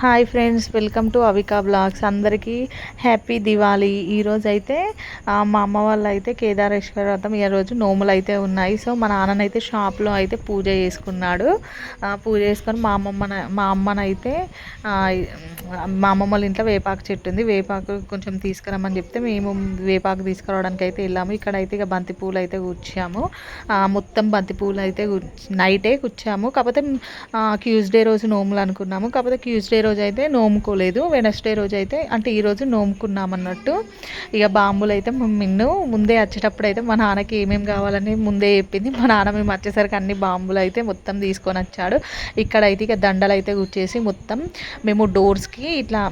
Hi friends welcome to Avika blogs. అందరికీ happy Diwali. ఈరోజు అయితే మా అమ్మ వాళ్ళు అయితే కేదారేశ్వర వ్రతం ఈ రోజు నోములు అయితే ఉన్నాయి. సో మా నాన్ననైతే షాప్లో అయితే పూజ చేసుకున్నాడు. పూజ చేసుకొని మా అమ్మమ్మ మా అమ్మనైతే మా అమ్మమ్మ వాళ్ళ ఇంట్లో వేపాకు చెట్టు ఉంది. వేపాకు కొంచెం తీసుకురమ్మని చెప్తే మేము వేపాకు తీసుకురావడానికి అయితే వెళ్ళాము. ఇక్కడ అయితే ఇక బంతి పూలు అయితే కూర్చాము మొత్తం బంతి పూలు అయితే నైటే కూర్చాము కాకపోతే ట్యూస్డే రోజు నోములు అనుకున్నాము. కాకపోతే ట్యూస్డే రోజు అయితే నోముకోలేదు. వెనస్డే రోజు అయితే అంటే ఈరోజు నోముకున్నామన్నట్టు. నోముకున్నాం అన్నట్టు ఇక బాంబులు అయితే మిన్ను ముందే వచ్చేటప్పుడు అయితే మా నాన్నకి ఏమేమి కావాలని ముందే చెప్పింది. మా నాన్న మేము వచ్చేసరికి అన్ని బాంబులు అయితే మొత్తం తీసుకొని వచ్చాడు. ఇక్కడ అయితే ఇక దండలు అయితే గుచ్చేసి మొత్తం మేము డోర్స్కి ఇట్లా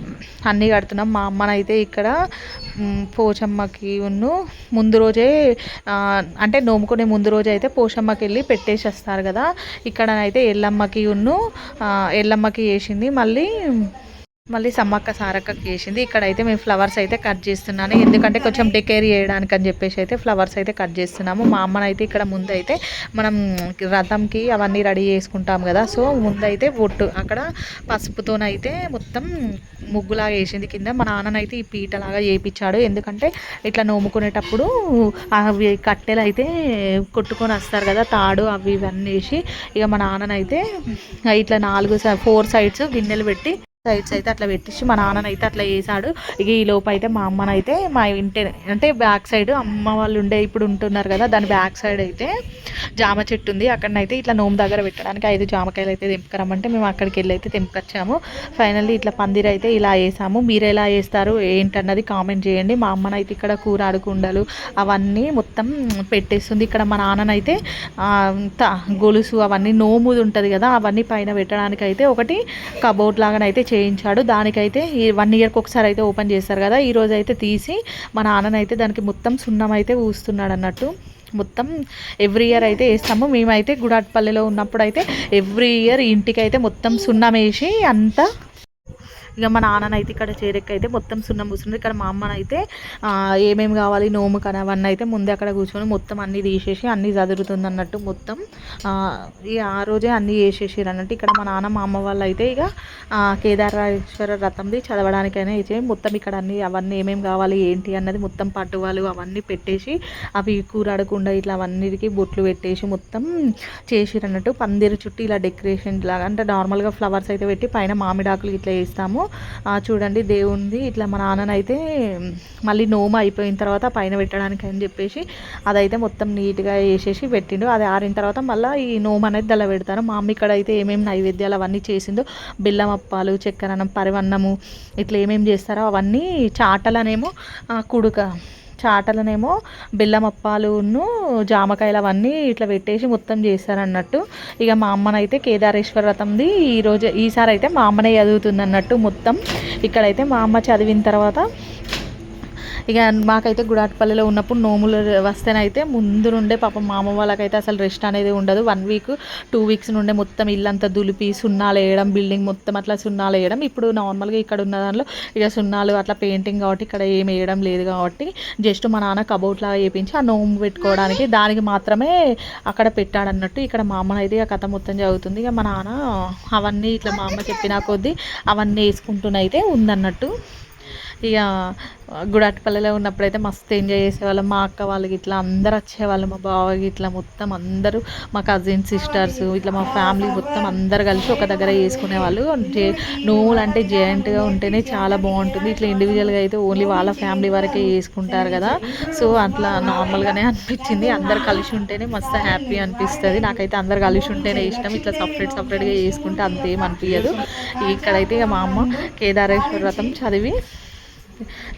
అన్నీ కడుతున్నాం. మా అమ్మనైతే ఇక్కడ పోచమ్మకి ఉన్ను ముందు రోజే అంటే నోముకునే ముందు రోజు అయితే పోషమ్మకి వెళ్ళి పెట్టేసి వస్తారు కదా. ఇక్కడ అయితే ఎల్లమ్మకి ఉన్ను ఎల్లమ్మకి వేసింది మళ్ళీ room. మళ్ళీ సమ్మక్క సారక్కకి వేసింది ఇక్కడైతే మేము ఫ్లవర్స్ అయితే కట్ చేస్తున్నాను. ఎందుకంటే కొంచెం డెకేర్ చేయడానికి అని చెప్పేసి అయితే ఫ్లవర్స్ అయితే కట్ చేస్తున్నాము. మా అమ్మనైతే ఇక్కడ ముందైతే మనం రథంకి అవన్నీ రెడీ చేసుకుంటాం కదా. సో ముందైతే బొట్టు అక్కడ పసుపుతోనైతే మొత్తం ముగ్గులాగా వేసింది. కింద మా నాన్ననైతే ఈ పీటలాగా చేయించాడు ఎందుకంటే ఇట్లా నోముకునేటప్పుడు అవి కట్టెలు అయితే కొట్టుకొని వస్తారు కదా తాడు అవి ఇవన్నీ వేసి ఇక మా నాన్ననైతే ఇట్లా నాలుగు ఫోర్ సైడ్స్ గిన్నెలు పెట్టి సైడ్స్ అయితే అట్లా పెట్టించి మా నాన్ననైతే అట్లా వేసాడు ఇక ఈ లోపు అయితే మా అమ్మనైతే మా ఇంటి అంటే బ్యాక్ సైడ్ అమ్మ వాళ్ళు ఉండే ఇప్పుడు ఉంటున్నారు కదా దాని బ్యాక్ సైడ్ అయితే జామ చెట్టు ఉంది. అక్కడనైతే ఇట్లా నోము దగ్గర పెట్టడానికి ఐదు జామకాయలు అయితే తెంపుకరమ్మంటే మేము అక్కడికి వెళ్ళి అయితే తెంపుకొచ్చాము. ఫైనల్లీ ఇట్లా పందిరి అయితే ఇలా వేసాము. మీరు ఎలా వేస్తారు ఏంటన్నది కామెంట్ చేయండి. మా అమ్మనైతే ఇక్కడ కూర ఆడుకుండలు అవన్నీ మొత్తం పెట్టేస్తుంది. ఇక్కడ మా నాన్ననైతే గొలుసు అవన్నీ నోముది ఉంటుంది కదా అవన్నీ పైన పెట్టడానికి అయితే ఒకటి కబోర్డ్ లాగానైతే చేయించాడు. దానికైతే ఈ వన్ ఇయర్కి ఒకసారి అయితే ఓపెన్ చేస్తారు కదా. ఈ రోజు అయితే తీసి మా నాన్ననైతే దానికి మొత్తం సున్నం అయితే పూస్తున్నాడు అన్నట్టు. మొత్తం ఎవ్రీ ఇయర్ అయితే వేస్తాము. మేమైతే గుడాట్పల్లిలో ఉన్నప్పుడు అయితే ఎవ్రీ ఇయర్ ఇంటికి అయితే మొత్తం సున్నం వేసి అంతా ఇక మా నాన్ననైతే ఇక్కడ చేరెక్కైతే మొత్తం సున్నం పూస్తుంది ఇక్కడ మా అమ్మనైతే ఏమేమి కావాలి నోము కానీ అవన్నీ అయితే ముందే అక్కడ కూర్చొని మొత్తం అన్నీ తీసేసి అన్నీ చదురుతుంది అన్నట్టు మొత్తం ఇక ఆ రోజే అన్నీ చేసేసారు అన్నట్టు ఇక్కడ మా నాన్న మా అమ్మ వాళ్ళు అయితే ఇక కేదారేశ్వర రథంది చదవడానికైనా ఇచ్చే మొత్తం ఇక్కడ అన్నీ అవన్నీ ఏమేమి కావాలి ఏంటి అన్నది మొత్తం పట్టువాలు అవన్నీ పెట్టేసి అవి కూరాడకుండా ఇట్లా అవన్నిటికీ బొట్లు పెట్టేసి మొత్తం చేసిరన్నట్టు పందిరి చుట్టూ ఇలా డెకరేషన్ లాగా అంటే నార్మల్గా ఫ్లవర్స్ అయితే పెట్టి పైన మామిడాకులు ఇట్లా వేస్తాము. చూడండి దేవుంది. ఇట్లా మా నాన్ననైతే మళ్ళీ నోమ అయిపోయిన తర్వాత పైన పెట్టడానికి అని చెప్పేసి అదైతే మొత్తం నీట్గా వేసేసి పెట్టిండు. అది ఆరిన తర్వాత మళ్ళీ ఈ నోమ అనేది దల పెడతారు. మా అమ్మ ఇక్కడ అయితే ఏమేమి నైవేద్యాలు అవన్నీ చేసిందో బెల్లం అప్పాలు చక్కెర అన్నం పరివన్నము ఇట్లా ఏమేమి చేస్తారో అవన్నీ చాటలనేమో కుడుక. చాటలనేమో బెల్లం అప్పాలును జామకాయలు అవన్నీ ఇట్లా పెట్టేసి మొత్తం చేస్తారన్నట్టు. ఇక మా అమ్మనైతే కేదారేశ్వర రథంది ఈరోజు ఈసారి అయితే మా అమ్మనే చదువుతుంది అన్నట్టు మొత్తం. ఇక్కడైతే మా అమ్మ చదివిన తర్వాత ఇక మాకైతే గుడాట్పల్లిలో ఉన్నప్పుడు నోములు వస్తేనైతే ముందు నుండే పాపం మా అమ్మ వాళ్ళకైతే అసలు రెస్ట్ అనేది ఉండదు. వన్ వీక్ టూ వీక్స్ నుండే మొత్తం ఇల్లంతా దులిపి సున్నాలు వేయడం బిల్డింగ్ మొత్తం అట్లా సున్నాలు వేయడం. ఇప్పుడు నార్మల్గా ఇక్కడ ఉన్న దానిలో ఇక సున్నాలు అట్లా పెయింటింగ్ కాబట్టి ఇక్కడ ఏం వేయడం లేదు కాబట్టి జస్ట్ మా నాన్న కబోర్డ్ లాగా వేయించి ఆ నోము పెట్టుకోవడానికి దానికి మాత్రమే అక్కడ పెట్టాడన్నట్టు ఇక్కడ మా అమ్మ అయితే ఇక కథ మొత్తం జరుగుతుంది ఇక మా నాన్న అవన్నీ ఇట్లా మా అమ్మ చెప్పిన కొద్దీ అవన్నీ వేసుకుంటూనైతే ఉందన్నట్టు. ఇక గుడాటిపల్లిలో ఉన్నప్పుడైతే మస్తు ఎంజాయ్ చేసేవాళ్ళం. మా అక్క వాళ్ళకి ఇట్లా అందరు వచ్చేవాళ్ళు. మా బావకి ఇట్లా మొత్తం అందరూ మా కజిన్ సిస్టర్స్ ఇట్లా మా ఫ్యామిలీ మొత్తం అందరు కలిసి ఒక దగ్గర చేసుకునేవాళ్ళు జే నోములు అంటే జాయింట్గా ఉంటేనే చాలా బాగుంటుంది. ఇట్లా ఇండివిజువల్గా అయితే ఓన్లీ వాళ్ళ ఫ్యామిలీ వరకే చేసుకుంటారు కదా. సో అట్లా నార్మల్గానే అనిపించింది. అందరు కలిసి ఉంటేనే మస్తు హ్యాపీ అనిపిస్తుంది. నాకైతే అందరు కలిసి ఉంటేనే ఇష్టం. ఇట్లా సపరేట్ సపరేట్గా చేసుకుంటే అంతేం అనిపించదు ఇక్కడైతే ఇక మా అమ్మ కేదారేశ్వర వ్రతం చదివి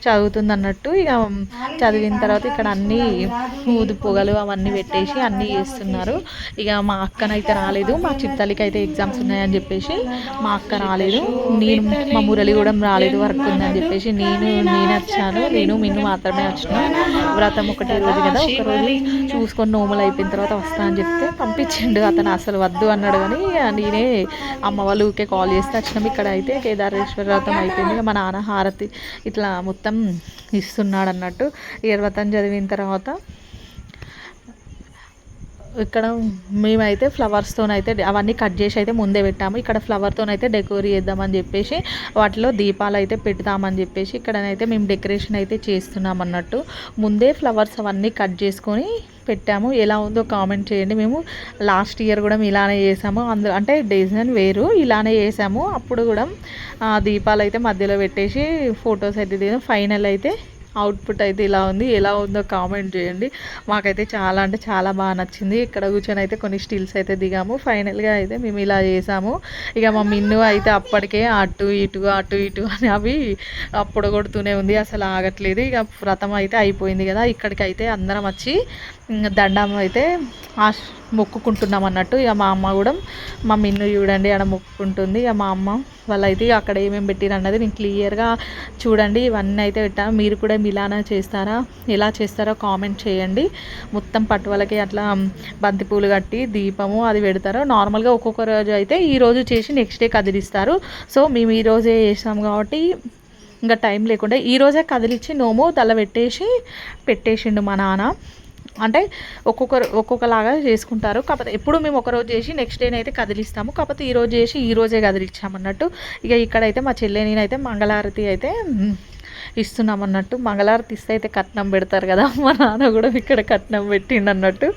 చదువుతుంది అన్నట్టు ఇక చదివిన తర్వాత ఇక్కడ అన్నీ ఊదు పొగలు అవన్నీ పెట్టేసి అన్నీ చేస్తున్నారు. ఇక మా అక్కనైతే రాలేదు మా చిత్తలికి అయితే ఎగ్జామ్స్ ఉన్నాయని చెప్పేసి మా అక్క రాలేదు. నేను మా మురళి కూడా రాలేదు వర్క్ ఉందని చెప్పేసి నేను నేను వచ్చాను. నేను మిన్ను మాత్రమే వచ్చినాను వ్రతం ఒకటే రోజు కదా ఒక రోజు చూసుకొని నోములు అయిపోయిన తర్వాత వస్తా అని చెప్తే పంపించిండు. అతను అసలు వద్దు అన్నాడు కానీ నేనే అమ్మ వాళ్ళు ఊకే కాల్ చేస్తే వచ్చినాం. ఇక్కడ అయితే కేదారేశ్వర వ్రతం అయిపోయింది. ఇక మా నాన్న హారతి ఇట్లా మొత్తం ఇస్తున్నాడు అన్నట్టు ఈ వ్రతం చదివిన తర్వాత ఇక్కడ మేమైతే ఫ్లవర్స్తోనైతే అవన్నీ కట్ చేసి అయితే ముందే పెట్టాము. ఇక్కడ ఫ్లవర్తోనైతే డెకోర్ చేద్దామని చెప్పేసి వాటిలో దీపాలు అయితే పెడతామని చెప్పేసి ఇక్కడనైతే మేము డెకరేషన్ అయితే చేస్తున్నాం అన్నట్టు ముందే ఫ్లవర్స్ అవన్నీ కట్ చేసుకొని పెట్టాము. ఎలా ఉందో కామెంట్ చేయండి. మేము లాస్ట్ ఇయర్ కూడా ఇలానే చేసాము. అందు అంటే డిజైన్ వేరు ఇలానే చేసాము. అప్పుడు కూడా దీపాలు అయితే మధ్యలో పెట్టేసి ఫొటోస్ అయితే దిగాం ఫైనల్ అయితే అవుట్పుట్ అయితే ఇలా ఉంది. ఎలా ఉందో కామెంట్ చేయండి. మాకైతే చాలా అంటే చాలా బాగా నచ్చింది. ఇక్కడ కూర్చొని అయితే కొన్ని స్టిల్స్ అయితే దిగాము. ఫైనల్గా అయితే మేము ఇలా చేసాము. ఇక మా మిన్ను అయితే అప్పటికే అటు ఇటు అటు ఇటు అని అవి అప్పుడు కొడుతూనే ఉంది. అసలు ఆగట్లేదు. ఇక వ్రతం అయితే అయిపోయింది కదా. ఇక్కడికి అయితే అందరం వచ్చి దండం అయితే మొక్కుకుంటున్నాం అన్నట్టు ఇక మా అమ్మ కూడా మా మిన్ను చూడండి ఆడ మొక్కుకుంటుంది ఇక మా అమ్మ వాళ్ళైతే అక్కడ ఏమేమి పెట్టిరు అన్నది నేను క్లియర్గా చూడండి ఇవన్నీ అయితే పెట్టాను మీరు కూడా మిలానా చేస్తారా? ఎలా చేస్తారో కామెంట్ చేయండి. మొత్తం పట్టువలకి అట్లా బంతిపూలు కట్టి దీపము అది పెడతారు. నార్మల్గా ఒక్కొక్క రోజు అయితే ఈ రోజు చేసి నెక్స్ట్ డే కదిలిస్తారు. సో మేము ఈ రోజే చేసాం కాబట్టి ఇంకా టైం లేకుండా ఈరోజే కదిలిచ్చి నోము తల పెట్టేసి పెట్టేసిండు మా నాన్న. అంటే ఒక్కొక్కరు ఒక్కొక్కలాగా చేసుకుంటారు. కాకపోతే ఎప్పుడు మేము ఒకరోజు చేసి నెక్స్ట్ డే అయితే కదిలిస్తాము. కాకపోతే ఈరోజు చేసి ఈరోజే కదిలిచ్చామన్నట్టు. ఇక ఇక్కడైతే మా చెల్లెని అయితే మంగళారతి అయితే ఇస్తున్నాం అన్నట్టు. మంగళారతి ఇస్తే అయితే కట్నం పెడతారు కదా. మా నాన్న కూడా ఇక్కడ కట్నం పెట్టిండు అన్నట్టు.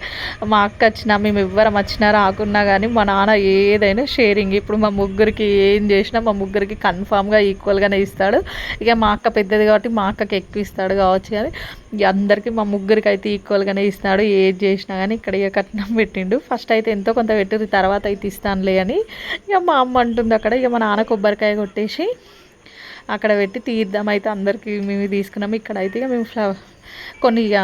మా అక్క వచ్చినా మేము ఎవ్వరం వచ్చినా రాకున్నా కానీ మా నాన్న ఏదైనా షేరింగ్. ఇప్పుడు మా ముగ్గురికి ఏం చేసినా మా ముగ్గురికి కన్ఫామ్గా ఈక్వల్గానే ఇస్తాడు. ఇక మా అక్క పెద్దది కాబట్టి మా అక్కకి ఎక్కువ ఇస్తాడు కావచ్చు కానీ అందరికీ మా ముగ్గురికి అయితే ఈక్వల్గానే ఇస్తాడు. ఏది చేసినా కానీ ఇక్కడ ఇక కట్నం పెట్టిండు. ఫస్ట్ అయితే ఎంతో కొంత పెట్టిరు తర్వాత అయితే ఇస్తానులే అని. ఇక మా అమ్మ అంటుంది అక్కడ. ఇక మా నాన్న కొబ్బరికాయ కొట్టేసి అక్కడ పెట్టి తీద్దాం అయితే అందరికీ మేము తీసుకున్నాము ఇక్కడ అయితే ఇక మేము ఫ్లవర్ కొన్ని ఇక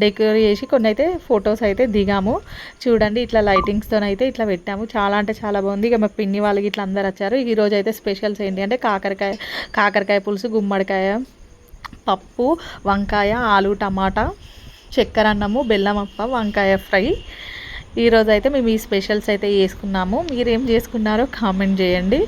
డెకరేట్ చేసి కొన్ని అయితే ఫొటోస్ అయితే దిగాము. చూడండి ఇట్లా లైటింగ్స్తో అయితే ఇట్లా పెట్టాము. చాలా అంటే చాలా బాగుంది. ఇక మా పిన్ని వాళ్ళకి ఇట్లా అందరు వచ్చారు. ఈరోజు అయితే స్పెషల్స్ ఏంటి అంటే కాకరకాయ కాకరకాయ పులుసు గుమ్మడికాయ పప్పు వంకాయ ఆలు టమాటా చక్కెర అన్నము బెల్లం అప్ప వంకాయ ఫ్రై. ఈరోజు అయితే మేము ఈ స్పెషల్స్ అయితే చేసుకున్నాము. మీరేం చేసుకున్నారో కామెంట్ చేయండి.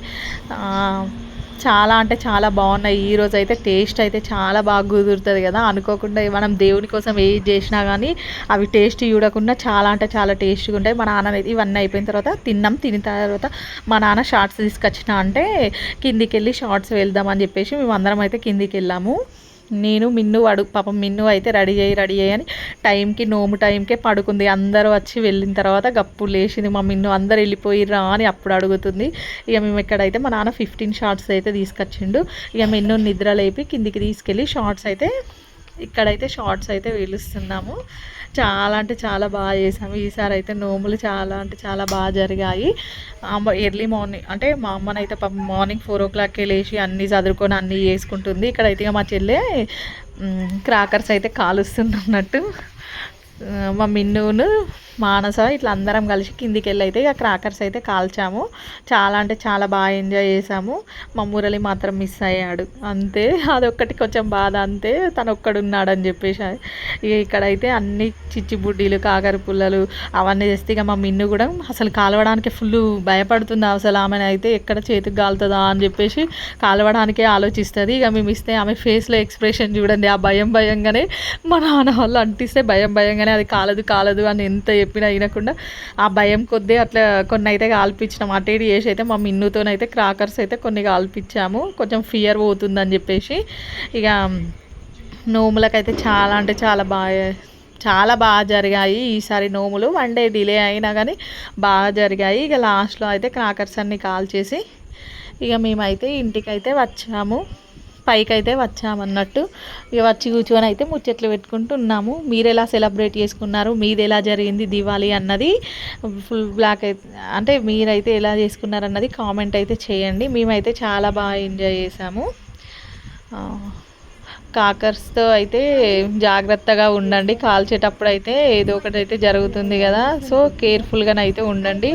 చాలా అంటే చాలా బాగున్నాయి. ఈ రోజు అయితే టేస్ట్ అయితే చాలా బాగా కుదురుతుంది కదా. అనుకోకుండా మనం దేవుని కోసం ఏది చేసినా కానీ అవి టేస్ట్ చూడకుండా చాలా అంటే చాలా టేస్ట్గా ఉంటాయి. మా నాన్న ఇవన్నీ అయిపోయిన తర్వాత తిన్నాం. తిన్న తర్వాత మా నాన్న షార్ట్స్ తీసుకొచ్చిన అంటే కిందికి వెళ్ళి షార్ట్స్ వెళ్దామని చెప్పేసి మేము అందరం అయితే కిందికి వెళ్ళాము నేను మిన్ను అడుగు పాపం మిన్ను అయితే రెడీ అయ్యి రెడీ అయ్యి అని టైంకి నోము టైంకే పడుకుంది. అందరూ వచ్చి వెళ్ళిన తర్వాత గప్పు లేచింది మా మిన్ను. అందరు వెళ్ళిపోయిర్రా అని అప్పుడు అడుగుతుంది. ఇక మేము ఎక్కడైతే మా నాన్న ఫిఫ్టీన్ షార్ట్స్ అయితే తీసుకొచ్చిండు. ఇక మిన్ను నిద్ర లేపి కిందికి తీసుకెళ్ళి షార్ట్స్ అయితే ఇక్కడైతే షార్ట్స్ అయితే వేలుస్తున్నాము. చాలా అంటే చాలా బాగా చేసాము. ఈసారి అయితే నోములు చాలా అంటే చాలా బాగా జరిగాయి. ఎర్లీ మార్నింగ్ అంటే మా అమ్మనైతే మార్నింగ్ ఫోర్ ఓ క్లాక్కి లేచి అన్నీ చదువుకొని అన్నీ చేసుకుంటుంది. ఇక్కడైతే మా చెల్లె క్రాకర్స్ అయితే కాలుస్తున్నట్టు. మా మిన్నును మానస ఇట్లా అందరం కలిసి కిందికి వెళ్ళి అయితే ఇక క్రాకర్స్ అయితే కాల్చాము. చాలా అంటే చాలా బాగా ఎంజాయ్ చేసాము. మా మురళి మాత్రం మిస్ అయ్యాడు. అంతే అదొక్కటి కొంచెం బాధ అంతే తను ఒక్కడున్నాడని చెప్పేసి. ఇక ఇక్కడైతే అన్ని చిచ్చి బుడ్డీలు కాకర పుల్లలు అవన్నీ చేస్తే ఇక మా మిన్ను కూడా అసలు కాలవడానికి ఫుల్ భయపడుతుంది. అసలు ఆమెను అయితే ఎక్కడ చేతికి కాలుతుందా అని చెప్పేసి కాలవడానికే ఆలోచిస్తుంది. ఇక మేము ఇస్తే ఆమె ఫేస్లో ఎక్స్ప్రెషన్ చూడండి ఆ భయం భయంగానే మా నాన్న వాళ్ళు అంటిస్తే భయం భయంగానే అది కాలదు కాలదు అని ఎంత చెప్పినా వినకుండా ఆ భయం కొద్దీ అట్లా కొన్ని అయితే కాల్పించినాం. అటు ఇటు చేసి అయితే మా మిన్నుతోనైతే క్రాకర్స్ అయితే కొన్ని కాల్పించాము. కొంచెం ఫియర్ పోతుందని చెప్పేసి ఇక నోములకైతే చాలా అంటే చాలా బాగా చాలా బాగా జరిగాయి. ఈసారి నోములు వన్ డే డిలే అయినా కానీ బాగా జరిగాయి. ఇక లాస్ట్లో అయితే క్రాకర్స్ అన్ని కాల్ చేసి ఇక మేమైతే ఇంటికైతే వచ్చాము. పైకి అయితే వచ్చామన్నట్టు. ఇక వచ్చి కూర్చొని అయితే ముచ్చట్లు పెట్టుకుంటూ ఉన్నాము. మీరు ఎలా సెలబ్రేట్ చేసుకున్నారు? మీది ఎలా జరిగింది దివాళీ అన్నది ఫుల్ బ్లాక్ అయితే అంటే మీరైతే ఎలా చేసుకున్నారు అన్నది కామెంట్ అయితే చేయండి. మేమైతే చాలా బాగా ఎంజాయ్ చేసాము. కాకర్స్తో అయితే జాగ్రత్తగా ఉండండి. కాల్చేటప్పుడు అయితే ఏదో ఒకటి అయితే జరుగుతుంది కదా. సో కేర్ఫుల్గానైతే ఉండండి.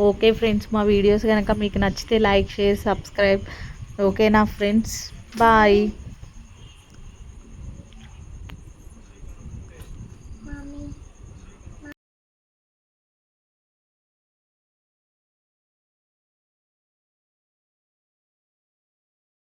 ఓకే ఫ్రెండ్స్ మా వీడియోస్ కనుక మీకు నచ్చితే లైక్ షేర్ సబ్స్క్రైబ్ ఓకేనా ఫ్రెండ్స్ బాయ్